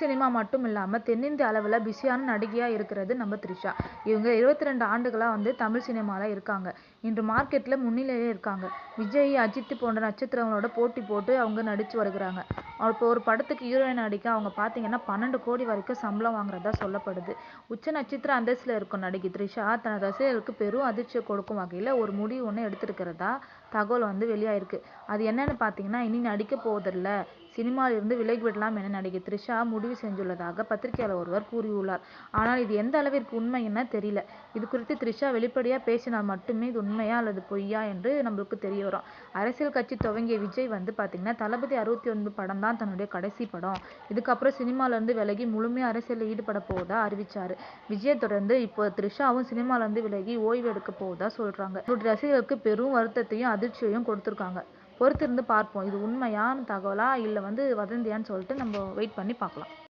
Cinema மட்டும் இல்லாமல் தென்னிந்திய அளவில் பிஸியான நடிகையாக இருக்கிறது நம்ம த்ரிஷா. இவங்க இருபத்தி ரெண்டு ஆண்டுகளாக வந்து தமிழ் சினிமாவில் இருக்காங்க. இன்று மார்க்கெட்டில் முன்னிலையிலே இருக்காங்க. விஜய் அஜித் போன்ற நட்சத்திரங்களோட போட்டி போட்டு அவங்க நடித்து வருகிறாங்க. இப்போ ஒரு படத்துக்கு ஹீரோயின் நடிக்க அவங்க பார்த்தீங்கன்னா பன்னெண்டு கோடி வரைக்கும் சம்பளம் வாங்குறதா சொல்லப்படுது. உச்ச நட்சத்திர அந்தஸ்தில் இருக்கும் நடிகை த்ரிஷா தன் ரசிகர்களுக்கு பெரும் அதிர்ச்சியை கொடுக்கும் வகையில் ஒரு முடிவு ஒன்று எடுத்திருக்கிறதா தகவல் வந்து வெளியாயிருக்கு. அது என்னன்னு பார்த்தீங்கன்னா இனி நடிக்க போவதில்ல. சினிமாவிலிருந்து விலகி விடலாம் என நடிகை த்ரிஷா முடிவு செஞ்சுள்ளதாக பத்திரிகையாளர் ஒருவர் கூறியுள்ளார். ஆனால் இது எந்த அளவிற்கு உண்மை என்ன தெரியல. இது குறித்து த்ரிஷா வெளிப்படையாக பேசினால் மட்டுமே இது உண்மையா அல்லது பொய்யா என்று நம்மளுக்கு தெரிய வரும். அரசியல் கட்சி துவங்கிய விஜய் வந்து பார்த்தீங்கன்னா தளபதி அறுபத்தி ஒன்பது படம் தான் தன்னுடைய கடைசி படம். இதுக்கப்புறம் சினிமாலேருந்து விலகி முழுமையாக அரசியலில் ஈடுபட போவதா அறிவிச்சாரு. விஜயை தொடர்ந்து இப்போ த்ரிஷாவும் சினிமாலேருந்து விலகி ஓய்வு எடுக்க போவதா சொல்றாங்க. இவருடைய ரசிகர்களுக்கு பெரும் வருத்தத்தையும் அதிர்ச்சியையும் கொடுத்துருக்காங்க. பொறுத்திருந்து பார்ப்போம். இது உண்மையான தகவலா இல்லை வந்து வதந்தியான்னு சொல்லிட்டு நம்ம வெயிட் பண்ணி பார்க்கலாம்.